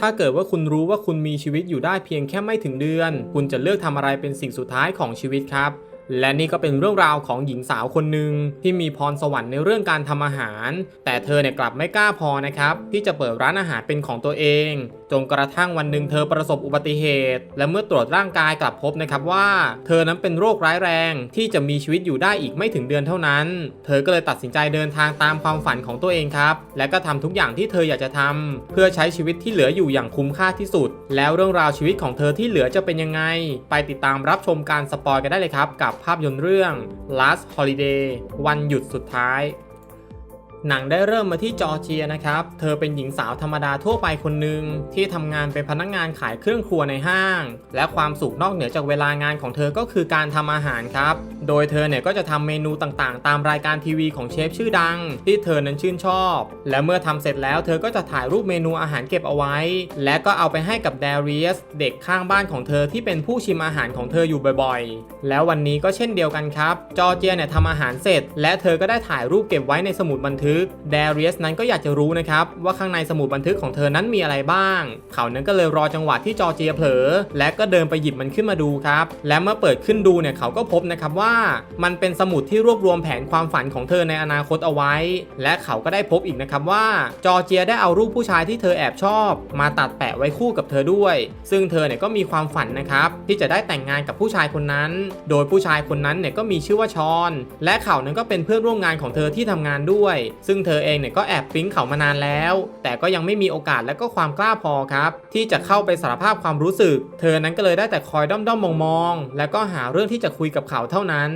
ถ้าเกิดว่าคุณรู้ว่าคุณมีชีวิตอยู่ได้เพียงแค่ไม่ถึงเดือน คุณจะเลือกทำอะไรเป็นสิ่งสุดท้ายของชีวิตครับ และนี่ก็เป็นเรื่องราวของหญิงสาวคนหนึ่งที่มีพรสวรรค์ในเรื่องการทำอาหาร แต่เธอเนี่ยกลับไม่กล้าพอนะครับ ที่จะเปิดร้านอาหารเป็นของตัวเองจนกระทั่งวันหนึ่งเธอประสบอุบัติเหตุ และเมื่อตรวจร่างกายกลับพบนะครับว่า เธอนั้นเป็นโรคร้ายแรงที่จะมีชีวิตอยู่ได้อีกไม่ถึงเดือนเท่านั้น เธอก็เลยตัดสินใจเดินทางตามความฝันของตัวเองครับ และก็ทำทุกอย่างที่เธออยากจะทำเพื่อใช้ชีวิตที่เหลืออยู่อย่างคุ้มค่าที่สุด แล้วเรื่องราวชีวิตของเธอที่เหลือจะเป็นยังไง ไปติดตามรับชมการสปอยกันได้เลยครับกับภาพยนตร์เรื่อง Last Holiday วันหยุดสุดท้าย หนังได้เริ่มมาที่จอร์เจียนะครับ เธอเป็นหญิงสาวธรรมดาทั่วไปคนหนึ่งที่ทำงานเป็นพนักงานขายเครื่องครัวในห้าง และความสุขนอกเหนือจากเวลางานของเธอก็คือการทำอาหารครับ โดยเธอเนี่ยก็จะทำเมนูต่างๆ ตามรายการทีวีของเชฟชื่อดัง ที่เธอนั้นชื่นชอบ และเมื่อทำเสร็จแล้วเธอก็จะถ่ายรูปเมนูอาหารเก็บเอาไว้ และก็เอาไปให้กับแดเรียสเด็กข้างบ้านของเธอที่เป็นผู้ชิมอาหารของเธออยู่บ่อยๆ แล้ววันนี้ก็เช่นเดียวกันครับ จอร์เจียเนี่ยทำอาหารเสร็จ และเธอก็ได้ถ่ายรูปเก็บไว้ในสมุดบันทึกแดเรียสนั้นก็อยากจะรู้นะครับว่าข้างในสมุดบันทึกของเธอนั้นมีอะไรบ้าง เขานั้นก็เลยรอจังหวะที่จอเจียเผลอ และก็เดินไปหยิบมันขึ้นมาดูครับ และเมื่อเปิดขึ้นดูเนี่ยเขาก็พบนะครับว่ามันเป็นสมุดที่รวบรวมแผนความฝันของเธอในอนาคตเอาไว้ และเขาก็ได้พบอีกนะครับว่าจอเจียได้เอารูปผู้ชายที่เธอแอบชอบ มาตัดแปะไว้คู่กับเธอด้วย ซึ่งเธอเนี่ยก็มีความฝันนะครับที่จะได้แต่งงานกับผู้ชายคนนั้น โดยผู้ชายคนนั้นเนี่ยก็มีชื่อว่าชอน และเขานั้นก็เป็นเพื่อนร่วมงานของเธอที่ทำงานด้วยซึ่งเธอเองเนี่ยก็แอบปิ๊งเขามานานแล้ว แต่ก็ยังไม่มีโอกาสและก็ความกล้าพอครับ ที่จะเข้าไปสารภาพความรู้สึก เธอนั้นก็เลยได้แต่คอยด้อมๆมองๆ แล้วก็หาเรื่องที่จะคุยกับเขาเท่านั้น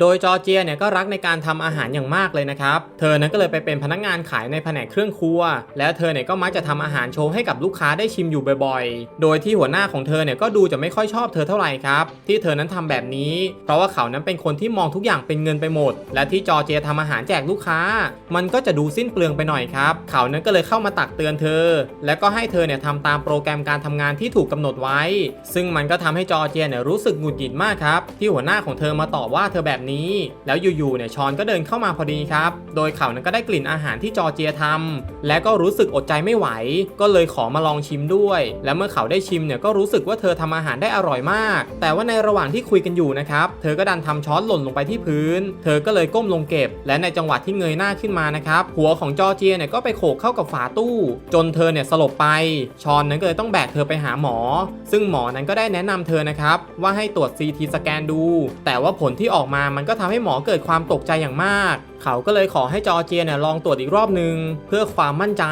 โดยจอเจียเนี่ยก็รักในการทำอาหารอย่างมากเลยนะครับ เธอนั้นก็เลยไปเป็นพนักงานขายในแผนกเครื่องครัว แล้วเธอเนี่ยก็มักจะทำอาหารโชว์ให้กับลูกค้าได้ชิมอยู่บ่อยๆ โดยที่หัวหน้าของเธอเนี่ยก็ดูจะไม่ค่อยชอบเธอเท่าไหร่ครับ ที่เธอนั้นทำแบบนี้ เพราะว่าเขานั้นเป็นคนที่มองทุกอย่างเป็นเงินไปหมด และที่จอเจียทำอาหารแจกลูกค้า มันก็จะดูสิ้นเปลืองไปหน่อยครับเขานั้นก็เลยเข้ามาตักเตือนเธอ และก็ให้เธอเนี่ยทำตามโปรแกรมการทำงานที่ถูกกำหนดไว้ ซึ่งมันก็ทำให้จอเจียเนี่ยรู้สึกหงุดหงิดมากครับที่หัวหน้าของเธอมาต่อว่าเธอแบบนี้ แล้วอยู่ๆเนี่ยชอนก็เดินเข้ามาพอดีครับ โดยเขานั้นก็ได้กลิ่นอาหารที่จอร์เจียทำและก็รู้สึกอดใจไม่ไหว ก็เลยขอมาลองชิมด้วย และเมื่อเขาได้ชิมเนี่ยก็รู้สึกว่าเธอทำอาหารได้อร่อยมาก แต่ว่าในระหว่างที่คุยกันอยู่นะครับ เธอก็ดันทำช้อนหล่นลงไปที่พื้น เธอก็เลยก้มลงเก็บ และในจังหวะที่เงยหน้าขึ้นมานะครับ หัวของจอร์เจียเนี่ยก็ไปโขกเข้ากับฝาตู้ จนเธอเนี่ยสลบไป ชอนนั้นก็เลยต้องแบกเธอไปหาหมอ ซึ่งหมอนั้นก็ได้แนะนำเธอนะครับว่าให้ตรวจ CT สแกนดู แต่ว่าผลที่ออกมามันก็ทำให้หมอเกิดความตกใจอย่างมาก เขาก็เลยขอให้จอร์เจียเนี่ยลองตรวจอีกรอบนึง เพื่อความมั่นใจ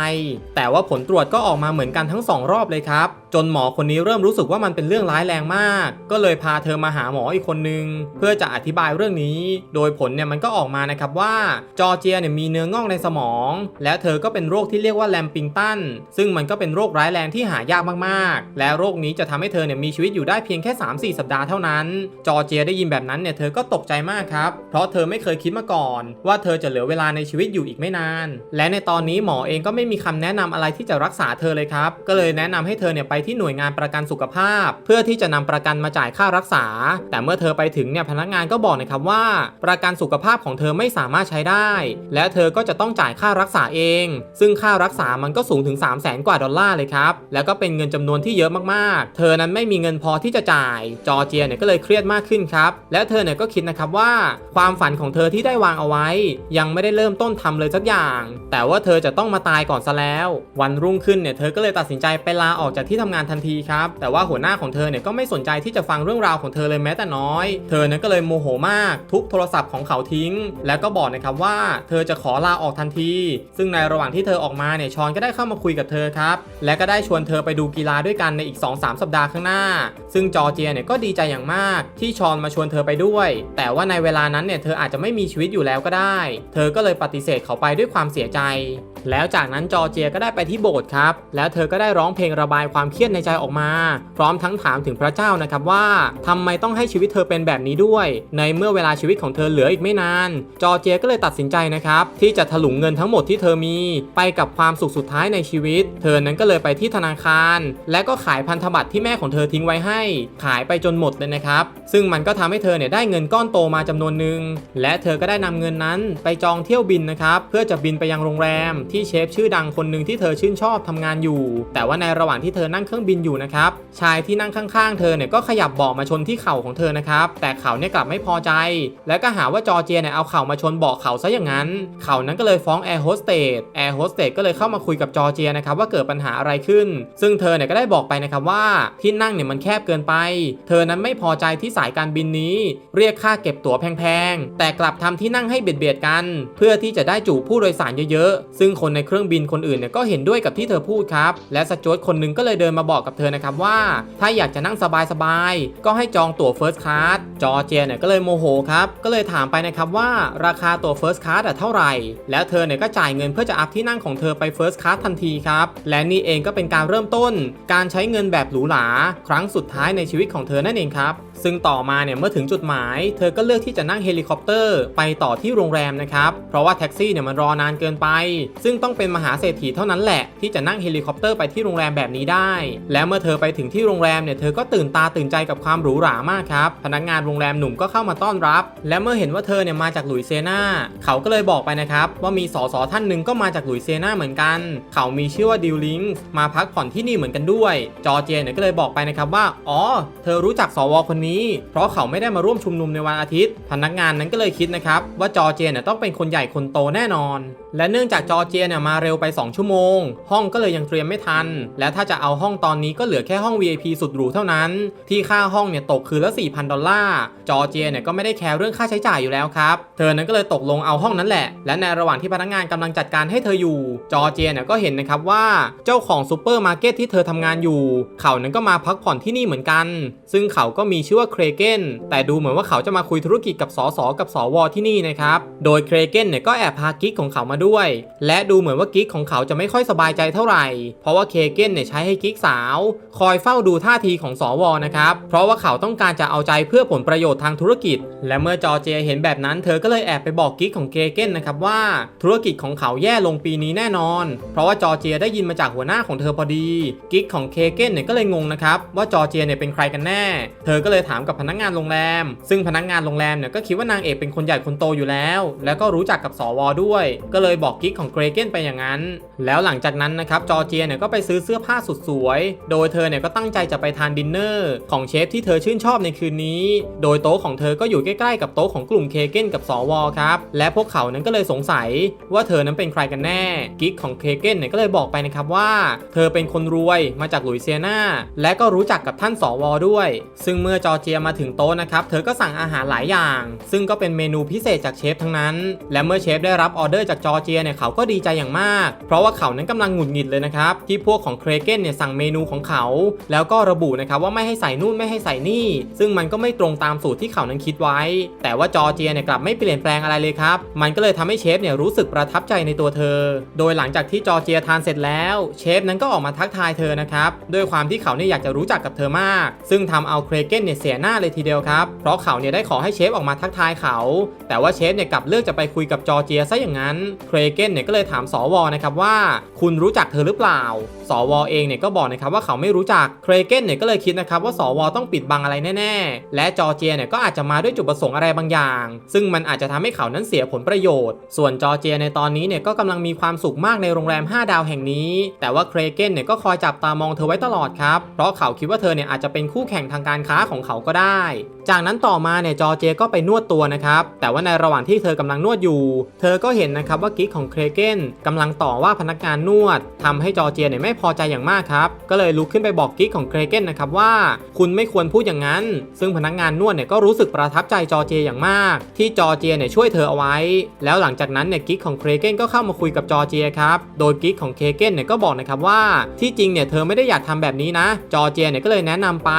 แต่ว่าผลตรวจก็ออกมาเหมือนกันทั้ง 2 รอบเลยครับ จนหมอคนนี้เริ่มรู้สึกว่ามันเป็นเรื่องร้ายแรงมาก ก็เลยพาเธอมาหาหมออีกคนนึง เพื่อจะอธิบายเรื่องนี้ โดยผลเนี่ยมันก็ออกมานะครับว่าจอร์เจียเนี่ยมีเนื้องอกในสมอง และเธอก็เป็นโรคที่เรียกว่าแลมปิงตันซึ่งมันก็เป็นโรคร้ายแรงที่หายากมากๆ และโรคนี้จะทำให้เธอเนี่ยมีชีวิตอยู่ได้เพียงแค่ 3-4 สัปดาห์เท่านั้น จอร์เจียได้ยินแบบนั้นเนี่ยเธอก็ตกใจมากครับเพราะเธอไม่เคยคิดมาก่อนว่าเธอจะเหลือเวลาในชีวิตอยู่อีกไม่นาน และในตอนนี้หมอเองก็ไม่มีคำแนะนำอะไรที่จะรักษาเธอเลยครับ ก็เลยแนะนำให้เธอเนี่ยไปที่หน่วยงานประกันสุขภาพ เพื่อที่จะนำประกันมาจ่ายค่ารักษา แต่เมื่อเธอไปถึงเนี่ยพนักงานก็บอกนะครับว่า ประกันสุขภาพของเธอไม่สามารถใช้ได้ และเธอก็จะต้องจ่ายค่ารักษาเอง ซึ่งค่ารักษามันก็สูงถึง 3 0 0แสนกว่าดอลลาร์เลยครับแล้วก็เป็นเงินจำนวนที่เยอะมากๆ เธอนั้นไม่มีเงินพอที่จะจ่ายจอเจียเนี่ยก็เลยเครียดมากขึ้นครับและเธอเนี่ยก็คิดนะครับว่า ความฝันของเธอที่ได้วางเอาไว้ยังไม่ได้เริ่มต้นทำเลยสักอย่าง แต่ว่าเธอจะต้องมาตายก่อนซะแล้ว วันรุ่งขึ้นเนี่ยเธอก็เลยตัดสินใจไปลาออกจากที่ทำงานทันทีครับ แต่ว่าหัวหน้าของเธอเนี่ยก็ไม่สนใจที่จะฟังเรื่องราวของเธอเลยแม้แต่น้อย เธอนั้นก็เลยโมโหมาก ทุบโทรศัพท์ของเขาทิ้ง แล้วก็บอกนะครับว่าเธอจะขอลาออกทันที ซึ่งในระหว่างที่เธอออกมาเนี่ยชอนก็ได้เข้ามาคุยกับเธอครับ และก็ได้ชวนเธอไปดูกีฬาด้วยกันในอีก 2-3 สัปดาห์ข้างหน้า ซึ่งจอเจียเนี่ยก็ดีใจอย่างมาก ที่ชอนมาชวนเธอไปด้วย แต่ว่าในเวลานั้นเนี่ยเธออาจจะไม่มีชีวิตอยู่แล้วก็ได้เธอก็เลยปฏิเสธเขาไปด้วยความเสียใจ แล้วจากนั้นจอเจียก็ได้ไปที่โบสถ์ครับ แล้วเธอก็ได้ร้องเพลงระบายความเครียดในใจออกมา พร้อมทั้งถามถึงพระเจ้านะครับว่าทำไมต้องให้ชีวิตเธอเป็นแบบนี้ด้วย ในเมื่อเวลาชีวิตของเธอเหลืออีกไม่นาน จอเจียก็เลยตัดสินใจนะครับที่จะถลุงเงินทั้งหมดที่เธอมี ไปกับความสุขสุดท้ายในชีวิต เธอนั้นก็เลยไปที่ธนาคาร และก็ขายพันธบัตรที่แม่ของเธอทิ้งไว้ให้ ขายไปจนหมดเลยนะครับ ซึ่งมันก็ทำให้เธอเนี่ยได้เงินก้อนโตมาจำนวนหนึ่งและเธอก็ได้นำเงินนั้นไปจองเที่ยวบินนะครับ เพื่อจะบินไปยังโรงแรม ที่เชฟชื่อดังคนหนึ่งที่เธอชื่นชอบทำงานอยู่ แต่ว่าในระหว่างที่เธอนั่งเครื่องบินอยู่นะครับ ชายที่นั่งข้างๆ เธอเนี่ยก็ขยับเบาะมาชนที่เข่าของเธอนะครับ แต่เข่าเนี่ยกลับไม่พอใจ แล้วก็หาว่าจอเจียเนี่ยเอาเข่ามาชนเบาะเขาซะอย่างนั้น เขานั้นก็เลยฟ้องแอร์โฮสเตส แอร์โฮสเตสก็เลยเข้ามาคุยกับจอเจียนะครับว่าเกิดปัญหาอะไรขึ้น ซึ่งเธอเนี่ยก็ได้บอกไปนะครับว่าที่นั่งเนี่ยมันแคบเกินไป เธอนั้นไม่พอใจที่สายการบินนี้ เรียกค่าเก็บตั๋วแพงๆ แต่กลับทำที่นั่งให้เบียดเบียดกัน เพื่อที่จะได้จูบผู้โดยสารเยอะๆ ซึ่งคนในเครื่องบินคนอื่นเนี่ยก็เห็นด้วยกับที่เธอพูดครับ และสจวตคนหนึงก็เลยเดินมาบอกกับเธอนะครับว่า ถ้าอยากจะนั่งสบายๆ ก็ให้จองตั๋ว First Class จอร์เจียเนี่ยก็เลยโมโหครับ ก็เลยถามไปนะครับว่าราคาตั๋ว First Class อะเท่าไหร่ แล้วเธอเนี่ยก็จ่ายเงินเพื่อจะอัพที่นั่งของเธอไป First Class ทันทีครับ และนี่เองก็เป็นการเริ่มต้น การใช้เงินแบบหรูหราครั้งสุดท้ายในชีวิตของเธอนั่นเองครับ ซึ่งต่อมาเนี่ยเมื่อถึงจุดหมาย เธอก็เลือกที่จะนั่งเฮลิคอปเตอร์ไปต่อที่โรงแรมนะครับเพราะว่าแท็กซี่เนี่ยมันรอนานเกินไป ซึ่งต้องเป็นมหาเศรษฐีเท่านั้นแหละ ที่จะนั่งเฮลิคอปเตอร์ไปที่โรงแรมแบบนี้ได้ และเมื่อเธอไปถึงที่โรงแรมเนี่ยเธอก็ตื่นตาตื่นใจกับความหรูหรามากครับพนักงานโรงแรมหนุ่มก็เข้ามาต้อนรับ และเมื่อเห็นว่าเธอเนี่ยมาจากหลุยเซนาเขาก็เลยบอกไปนะครับว่ามีสสท่านหนึ่งก็มาจากหลุยเซนาเหมือนกัน เขามีชื่อว่าดิวลิงมาพักผ่อนที่นี่เหมือนกันด้วย จอเจเนี่ยก็เลยบอกไปนะครับว่าอ๋อ เธอรู้จักสวคนนี้เพราะเขาไม่ได้มาร่วมชุมนุมในวันอาทิตย์ พนักงานนั้นก็เลยคิดนะครับว่าจอเจนต้องเป็นคนใหญ่คนโตแน่นอน และเนื่องจากจอเจนมาเร็วไป 2 ชั่วโมง ห้องก็เลยยังเตรียมไม่ทัน และถ้าจะเอาห้องตอนนี้ก็เหลือแค่ห้อง VIP สุดหรูเท่านั้น ที่ค่าห้องเนี่ยตกคืนละ 4,000 ดอลลาร์ จอเจนก็ไม่ได้แคร์เรื่องค่าใช้จ่ายอยู่แล้วครับ เธอนั้นก็เลยตกลงเอาห้องนั้นแหละ และในระหว่างที่พนักงานกำลังจัดการให้เธออยู่ จอเจนก็เห็นนะครับว่าเจ้าของซูเปอร์มาร์เก็ตที่เธอทำงานอยู่ เขานั้นก็มาพักผ่อนที่นี่เหมือนกัน ซึ่งเขาก็มีชื่อว่าเครเกนแต่ดูเหมือนว่าเขาจะมาคุยธุรกิจกับสสกับสวที่นี่นะครับ โดยเครเกนเนี่ยก็แอบพากิ๊กของเขามาด้วย และดูเหมือนว่ากิ๊กของเขาจะไม่ค่อยสบายใจเท่าไหร่ เพราะว่าเคเกนเนี่ยใช้ให้กิ๊กสาว คอยเฝ้าดูท่าทีของสวนะครับ เพราะว่าเขาต้องการจะเอาใจเพื่อผลประโยชน์ทางธุรกิจ และเมื่อจอเจเห็นแบบนั้นเธอก็เลยแอบไปบอกกิ๊กของเคเกนนะครับว่าธุรกิจของเขาแย่ลงปีนี้แน่นอน เพราะว่าจอเจได้ยินมาจากหัวหน้าของเธอพอดี กิ๊กของเคเกนเนี่ยก็เลยงงนะครับว่าจอเจเนี่ยเป็นใครกันแน่ เธอก็เลยถามกับพนักงานโรงแรม ซึ่งพนักงานโรงแรมเนี่ยก็คิดว่านางเอกเป็นคนใหญ่คนโตอยู่แล้ว แล้วก็รู้จักกับสวด้วย ก็เลยบอกกิ๊กของเกรเกนไปอย่างนั้น แล้วหลังจากนั้นนะครับจอเจียเนี่ยก็ไปซื้อเสื้อผ้าสุดสวย โดยเธอเนี่ยก็ตั้งใจจะไปทานดินเนอร์ของเชฟที่เธอชื่นชอบในคืนนี้ โดยโต๊ะของเธอก็อยู่ใกล้ๆกับโต๊ะของกลุ่มเคเกนกับสวครับ และพวกเขานั้นก็เลยสงสัยว่าเธอนั้นเป็นใครกันแน่ กิ๊กของเคเกนเนี่ยก็เลยบอกไปนะครับว่า เธอเป็นคนรวยมาจากหลุยเซียนาและก็รู้จักกับท่านสวด้วย ซึ่งเมื่อจอร์เจียมาถึงโต๊ะนะครับ เธอก็สั่งอาหารหลายอย่าง ซึ่งก็เป็นเมนูพิเศษจากเชฟทั้งนั้น และเมื่อเชฟได้รับออเดอร์จากจอร์เจียเนี่ยเขาก็ดีใจอย่างมาก เพราะว่าเขานั้นกำลังหงุดหงิดเลยนะครับ ที่พวกของเครเกนเนี่ยสั่งเมนูของเขา แล้วก็ระบุนะครับว่าไม่ให้ใส่นู่นไม่ให้ใส่นี่ ซึ่งมันก็ไม่ตรงตามสูตรที่เขานั้นคิดไว้ แต่ว่าจอร์เจียเนี่ยกลับไม่เปลี่ยนแปลงอะไรเลยครับ มันก็เลยทำให้เชฟเนี่ยรู้สึกประทับใจในตัวเธอ โดยหลังจากที่จอร์เจียทานเสร็จแล้วเชฟนั้นก็ออกมาทักทายเธอนะครับด้วยความที่เขาเนี่ยอยากจะรู้จักกับเธอมาก ซึ่งทำเอาเครเกนเนี่ยเสียหน้าเลยทีเดียวครับ เพราะเขาเนี่ยได้ขอให้เชฟออกมาทักทายเขา แต่ว่าเชฟเนี่ยกลับเลือกจะไปคุยกับจอร์เจียซะอย่างนั้น เครเกนเนี่ยก็เลยถามสวนะครับว่า คุณรู้จักเธอหรือเปล่า สวเองเนี่ยก็บอกนะครับว่าเขาไม่รู้จัก เครเกนเนี่ยก็เลยคิดนะครับว่าสวต้องปิดบังอะไรแน่ๆ และจอร์เจียเนี่ยก็อาจจะมาด้วยจุดประสงค์อะไรบางอย่าง ซึ่งมันอาจจะทำให้เขานั้นเสียผลประโยชน์ ส่วนจอร์เจียในตอนนี้เนี่ยก็กำลังมีความสุขมากในโรงแรม 5 ดาวแห่งนี้ แต่ว่าเครเกนเนี่ยก็คอยจับตามองเธอไว้ตลอดครับ เพราะเขาคิดว่าเธอเนี่ยอาจจะเป็นคู่แข่งทางการค้าของเขาก็ได้ จากนั้นต่อมาเนี่ยจอเจก็ไปนวดตัวนะครับ แต่ว่าในระหว่างที่เธอกำลังนวดอยู่ เธอก็เห็นนะครับว่ากิ๊กของเครเกนกำลังต่อว่าพนักงานนวดทำให้จอเจเนี่ยไม่พอใจอย่างมากครับ ก็เลยลุกขึ้นไปบอกกิ๊กของเครเกนนะครับว่า คุณไม่ควรพูดอย่างนั้น ซึ่งพนักงานนวดเนี่ยก็รู้สึกประทับใจจอเจอย่างมาก ที่จอเจเนี่ยช่วยเธอเอาไว้ แล้วหลังจากนั้นเนี่ยกิ๊กของเครเกนก็เข้ามาคุยกับจอเจครับ โดยกิ๊กของเคเกนเนี่ยก็บอกนะครับว่าที่จริงเนี่ยเธอไม่ได้อยากทำแบบนี้นะ จอเจเนี่ยก็เลยแนะนำไป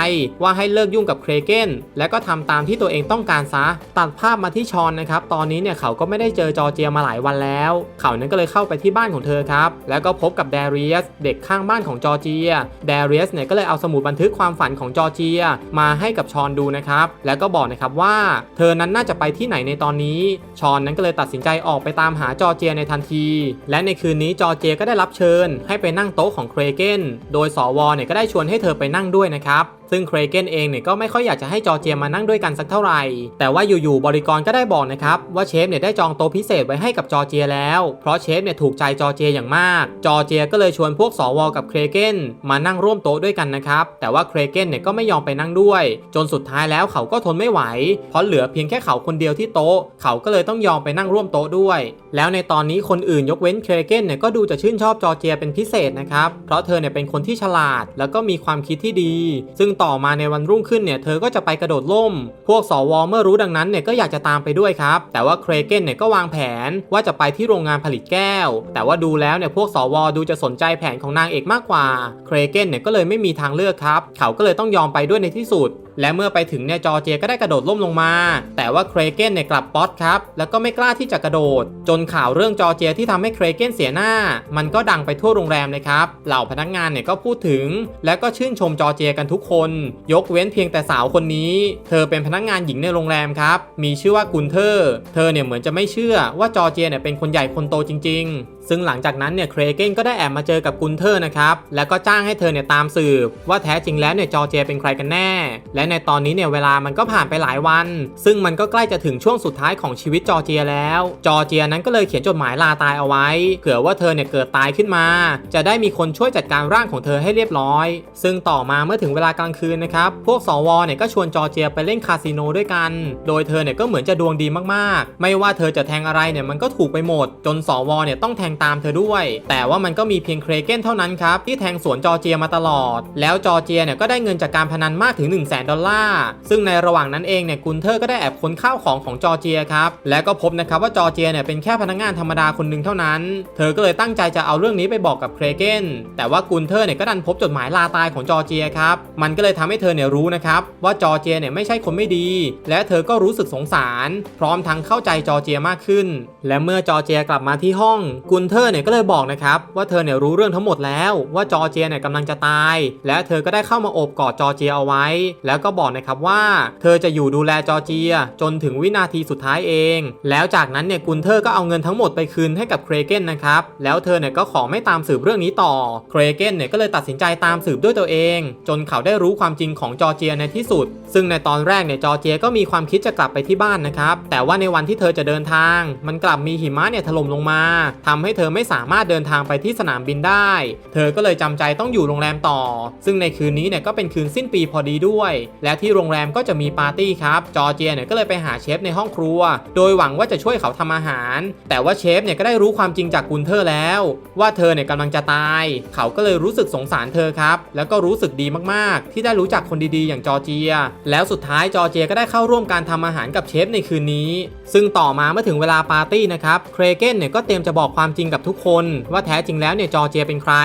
ว่าให้เลิกยุ่งกับเครเกนและก็ทำตามที่ตัวเองต้องการซะ ตัดภาพมาที่ชอนนะครับ ตอนนี้เนี่ยเขาก็ไม่ได้เจอจอเจียมาหลายวันแล้ว เขานั้นก็เลยเข้าไปที่บ้านของเธอครับ แล้วก็พบกับแดเรียสเด็กข้างบ้านของจอเจียแดเรียสเนี่ยก็เลยเอาสมุดบันทึกความฝันของจอเจียมาให้กับชอนดูนะครับ แล้วก็บอกนะครับว่า เธอนั้นน่าจะไปที่ไหนในตอนนี้ ชอนนั้นก็เลยตัดสินใจออกไปตามหาจอเจียในทันที และในคืนนี้จอเจียก็ได้รับเชิญ ให้ไปนั่งโต๊ะของเครเกนโดยสวเนี่ยก็ได้ชวนให้เธอไปนั่งด้วยนะครับ ซึ่งเครเกนเองเนี่ยก็ไม่ค่อยอยากจะให้จอเจียมานั่งด้วยกันสักเท่าไหร่ แต่ว่าอยู่ๆบริกรก็ได้บอกนะครับว่าเชฟเนี่ยได้จองโต๊ะพิเศษไว้ให้กับจอเจียแล้ว เพราะเชฟเนี่ยถูกใจจอเจียอย่างมาก จอเจียก็เลยชวนพวกสวกับเครเกนมานั่งร่วมโต๊ะด้วยกันนะครับแต่ว่าเครเกนเนี่ยก็ไม่ยอมไปนั่งด้วย จนสุดท้ายแล้วเขาก็ทนไม่ไหว เพราะเหลือเพียงแค่เขาคนเดียวที่โต๊ะ เขาก็เลยต้องยอมไปนั่งร่วมโต๊ะด้วย แล้วในตอนนี้คนอื่นยกเว้นเครเกนเนี่ยก็ดูจะชื่นชอบจอเจียเป็นพิเศษนะครับเพราะเธอเนี่ยเป็นคนที่ฉลาด แล้วก็มีความคิดที่ดี ซึ่งต่อมาในวันรุ่งขึ้นเนี่ยเธอก็จะไปกระโดดล่ม พวกสวเมื่อรู้ดังนั้นเนี่ยก็อยากจะตามไปด้วยครับ แต่ว่าเครเกนเนี่ยก็วางแผนว่าจะไปที่โรงงานผลิตแก้ว แต่ว่าดูแล้วเนี่ยพวกสวดูจะสนใจแผนของนางเอกมากกว่า เครเกนเนี่ยก็เลยไม่มีทางเลือกครับ เขาก็เลยต้องยอมไปด้วยในที่สุดและเมื่อไปถึงเนี่ยจอเจก็ได้กระโดดล่มลงมา แต่ว่าเครเกนเนี่ยกลับป๊อตครับ แล้วก็ไม่กล้าที่จะกระโดด จนข่าวเรื่องจอเจที่ทำให้เครเกนเสียหน้า มันก็ดังไปทั่วโรงแรมเลยครับ เหล่าพนักงานเนี่ยก็พูดถึง และก็ชื่นชมจอเจกันทุกคน ยกเว้นเพียงแต่สาวคนนี้ เธอเป็นพนักงานหญิงในโรงแรมครับ มีชื่อว่ากุนเทอร์ เธอเนี่ยเหมือนจะไม่เชื่อว่าจอเจเนี่ยเป็นคนใหญ่คนโตจริง ๆ ซึ่งหลังจากนั้นเนี่ยเครเกนก็ได้แอบมาเจอกับกุนเทอร์นะครับแล้วก็จ้างให้เธอเนี่ยตามสืบ ว่าแท้จริงแล้วเนี่ยจอเจียเป็นใครกันแน่ และในตอนนี้เนี่ยเวลามันก็ผ่านไปหลายวัน ซึ่งมันก็ใกล้จะถึงช่วงสุดท้ายของชีวิตจอเจียแล้ว จอเจียนั้นก็เลยเขียนจดหมายลาตายเอาไว้เผื่อว่าเธอเนี่ยเกิดตายขึ้นมา จะได้มีคนช่วยจัดการร่างของเธอให้เรียบร้อย ซึ่งต่อมาเมื่อถึงเวลากลางคืนนะครับพวกสวเนี่ยก็ชวนจอเจียไปเล่นคาสิโนด้วยกัน โดยเธอเนี่ยก็เหมือนจะดวงดีมากๆ ไม่ว่าเธอจะแทงอะไรเนี่ยมันก็ถูกไปหมด จนสวเนี่ยต้องแทงตามเธอด้วย แต่ว่ามันก็มีเพียงเครเกนเท่านั้นครับที่แทงสวนจอร์เจียมาตลอด แล้วจอร์เจียเนี่ยก็ได้เงินจากการพนันมากถึง 1 0 0 0 0แดอลลาร์ซึ่งในระหว่างนั้นเองเนี่ยกุนเทอร์ก็ได้แอบค้นข้าวของของจอร์เจียครับและก็พบนะครับว่าจอร์เจียเนี่ยเป็นแค่พนักงานธรรมดาคนหนึ่งเท่านั้น เธอก็เลยตั้งใจจะเอาเรื่องนี้ไปบอกกับเครเกนแต่ว่ากุนเทอร์เนี่ยก็ดันพบจดหมายลาตายของจอร์เจียครับมันก็เลยทำให้เธอเนี่ยรู้นะครับว่าจอร์เจียเนี่ยไม่ใช่คนไม่ดี และเธอก็รู้สึกสงสาร พร้อมทั้งเข้าใจจอร์เจียมากขึ้น และเมื่อจอร์เจียกลับมาที่ห้องกุนเทอเนี่ยก็เลยบอกนะครับว่าเธอเนี่ยรู้เรื่องทั้งหมดแล้วว่าจอเจียเนี่ยกำลังจะตาย และเธอก็ได้เข้ามาโอบกอดจอเจียเอาไว้ แล้วก็บอกนะครับว่า เธอจะอยู่ดูแลจอเจีย จนถึงวินาทีสุดท้ายเอง แล้วจากนั้นเนี่ยกุนเทอก็เอาเงินทั้งหมดไปคืนให้กับเครเกนนะครับแล้วเธอเนี่ยก็ขอไม่ตามสืบเรื่องนี้ต่อเครเกนเนี่ยก็เลยตัดสินใจตามสืบด้วยตัวเอง จนเขาได้รู้ความจริงของจอเจียในที่สุด ซึ่งในตอนแรกเนี่ยจอเจียก็มีความคิดจะกลับไปที่บ้านนะครับแต่ว่าในวันที่เธอจะเดินทาง มันกลับมีหิมะเนี่ยถล่มลงมาทำให้เธอไม่สามารถเดินทางไปที่สนามบินได้ เธอก็เลยจำใจต้องอยู่โรงแรมต่อ ซึ่งในคืนนี้เนี่ยก็เป็นคืนสิ้นปีพอดีด้วย และที่โรงแรมก็จะมีปาร์ตี้ครับ จอเจียเนี่ยก็เลยไปหาเชฟในห้องครัว โดยหวังว่าจะช่วยเขาทำอาหาร แต่ว่าเชฟเนี่ยก็ได้รู้ความจริงจากกุนเทอร์แล้ว ว่าเธอเนี่ยกำลังจะตาย เขาก็เลยรู้สึกสงสารเธอครับ แล้วก็รู้สึกดีมากๆ ที่ได้รู้จักคนดีๆ อย่างจอเจีย แล้วสุดท้ายจอเจียก็ได้เข้าร่วมการทำอาหารกับเชฟในคืนนี้ ซึ่งต่อมาเมื่อถึงเวลาปาร์ตี้นะครับ เครเกนเนี่ยก็เตรียมจะบอกความจริงกับทุกคน ว่าแท้จริงแล้วเนี่ยจอเจียเป็นใคร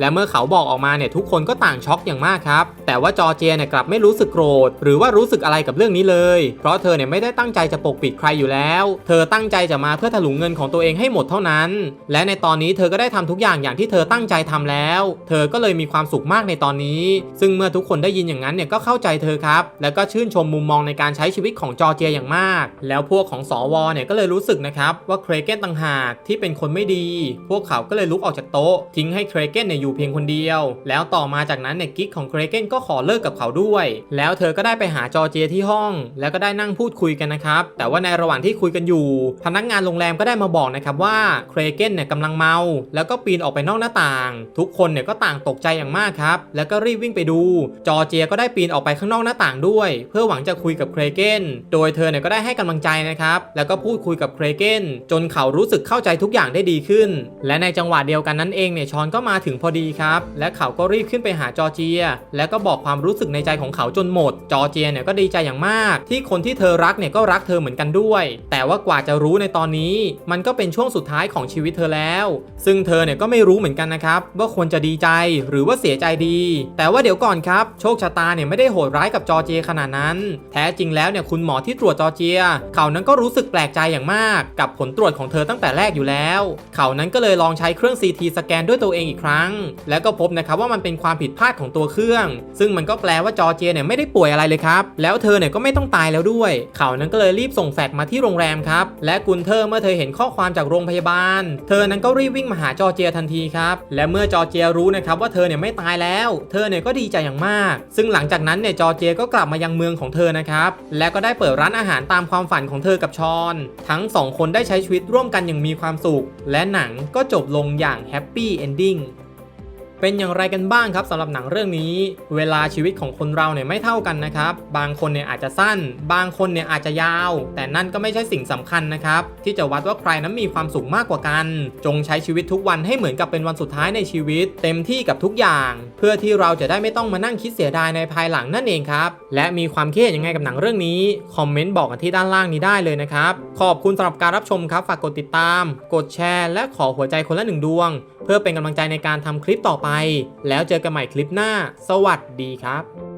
และเมื่อเขาบอกออกมาเนี่ยทุกคนก็ต่างช็อกอย่างมากครับ แต่ว่าจอเจียเนี่ยกลับไม่รู้สึกโกรธ หรือว่ารู้สึกอะไรกับเรื่องนี้เลย เพราะเธอเนี่ยไม่ได้ตั้งใจจะปกปิดใครอยู่แล้ว เธอตั้งใจจะมาเพื่อถลุงเงินของตัวเองให้หมดเท่านั้น และในตอนนี้เธอก็ได้ทำทุกอย่างอย่างที่เธอตั้งใจทำแล้ว เธอก็เลยมีความสุขมากในตอนนี้ ซึ่งเมื่อทุกคนได้ยินอย่างนั้นเนี่ยก็เข้าใจเธอครับ แล้วก็ชื่นชมมุมมองในการใช้ชีวิตของจอเจียอย่างมาก แล้วพวกของสวเนี่ยก็เลยรู้สึกนะครับว่าเครเกนต่างหากที่เป็นคนไม่ดีพวกเขาก็เลยลุกออกจากโต๊ะ ทิ้งให้เครเกนเนี่ยอยู่เพียงคนเดียว แล้วต่อมาจากนั้นเนี่ยกิ๊กของเครเกนก็ขอเลิกกับเขาด้วย แล้วเธอก็ได้ไปหาจอเจียที่ห้อง แล้วก็ได้นั่งพูดคุยกันนะครับ แต่ว่าในระหว่างที่คุยกันอยู่ พนักงานโรงแรมก็ได้มาบอกนะครับว่าเครเกนเนี่ยกำลังเมา แล้วก็ปีนออกไปนอกหน้าต่าง ทุกคนเนี่ยก็ต่างตกใจอย่างมากครับ แล้วก็รีบวิ่งไปดู จอเจียก็ได้ปีนออกไปข้างนอกหน้าต่างด้วย เพื่อหวังจะคุยกับเครเกน โดยเธอเนี่ยก็ได้ให้กำลังใจนะครับ แล้วก็พูดคุยกับเครเกนจนเขารู้สึกเข้าใจทุกอย่างได้ดีขึ้นและในจังหวะเดียวกันนั้นเองเนี่ยชอนก็มาถึงพอดีครับ และเขาก็รีบขึ้นไปหาจอร์เจีย แล้วก็บอกความรู้สึกในใจของเขาจนหมด จอร์เจียเนี่ยก็ดีใจอย่างมาก ที่คนที่เธอรักเนี่ยก็รักเธอเหมือนกันด้วย แต่ว่ากว่าจะรู้ในตอนนี้ มันก็เป็นช่วงสุดท้ายของชีวิตเธอแล้ว ซึ่งเธอเนี่ยก็ไม่รู้เหมือนกันนะครับว่าควรจะดีใจหรือว่าเสียใจดี แต่ว่าเดี๋ยวก่อนครับ โชคชะตาเนี่ยไม่ได้โหดร้ายกับจอร์เจียขนาดนั้น แท้จริงแล้วเนี่ยคุณหมอที่ตรวจจอร์เจีย เขานั้นก็รู้สึกแปลกใจอย่างมาก กับผลตรวจของเธอตั้งแต่แรกอยู่แล้วเขานั้นก็เลยลองใช้เครื่อง CT สแกนด้วยตัวเองอีกครั้ง แล้วก็พบนะครับว่ามันเป็นความผิดพลาดของตัวเครื่อง ซึ่งมันก็แปลว่าจอเจเนี่ยไม่ได้ป่วยอะไรเลยครับ แล้วเธอเนี่ยก็ไม่ต้องตายแล้วด้วย เขานั้นก็เลยรีบส่งแฟกมาที่โรงแรมครับ และกุนเทอเมื่อเธอเห็นข้อความจากโรงพยาบาล เธอนั้นก็รีบวิ่งมาหาจอเจทันทีครับ และเมื่อจอเจรู้นะครับว่าเธอเนี่ยไม่ตายแล้ว เธอเนี่ยก็ดีใจอย่างมาก ซึ่งหลังจากนั้นเนี่ยจอเจก็กลับมายังเมืองของเธอนะครับ และก็ได้เปิดร้านอาหารตามความฝันของเธอกับชอน ทั้งสองคนได้ใช้ชีวิตร่วมกันอย่างมีความสุข และหนังก็จบลงอย่างแฮปปี้เอนดิ้ง เป็นอย่างไรกันบ้างครับสำหรับหนังเรื่องนี้ เวลาชีวิตของคนเราเนี่ยไม่เท่ากันนะครับ บางคนเนี่ยอาจจะสั้น บางคนเนี่ยอาจจะยาว แต่นั่นก็ไม่ใช่สิ่งสำคัญนะครับ ที่จะวัดว่าใครนั้นมีความสุขมากกว่ากัน จงใช้ชีวิตทุกวันให้เหมือนกับเป็นวันสุดท้ายในชีวิต เต็มที่กับทุกอย่าง เพื่อที่เราจะได้ไม่ต้องมานั่งคิดเสียดายในภายหลังนั่นเองครับ และมีความคิดเห็นยังไงกับหนังเรื่องนี้คอมเมนต์บอกกันที่ด้านล่างนี้ได้เลยนะครับขอบคุณสำหรับการรับชมครับฝากกดติดตาม กดแชร์ และขอหัวใจคนละหนึ่งดวง เพื่อเป็นกำลังใจในการทำคลิปต่อไป แล้วเจอกันใหม่คลิปหน้า สวัสดีครับ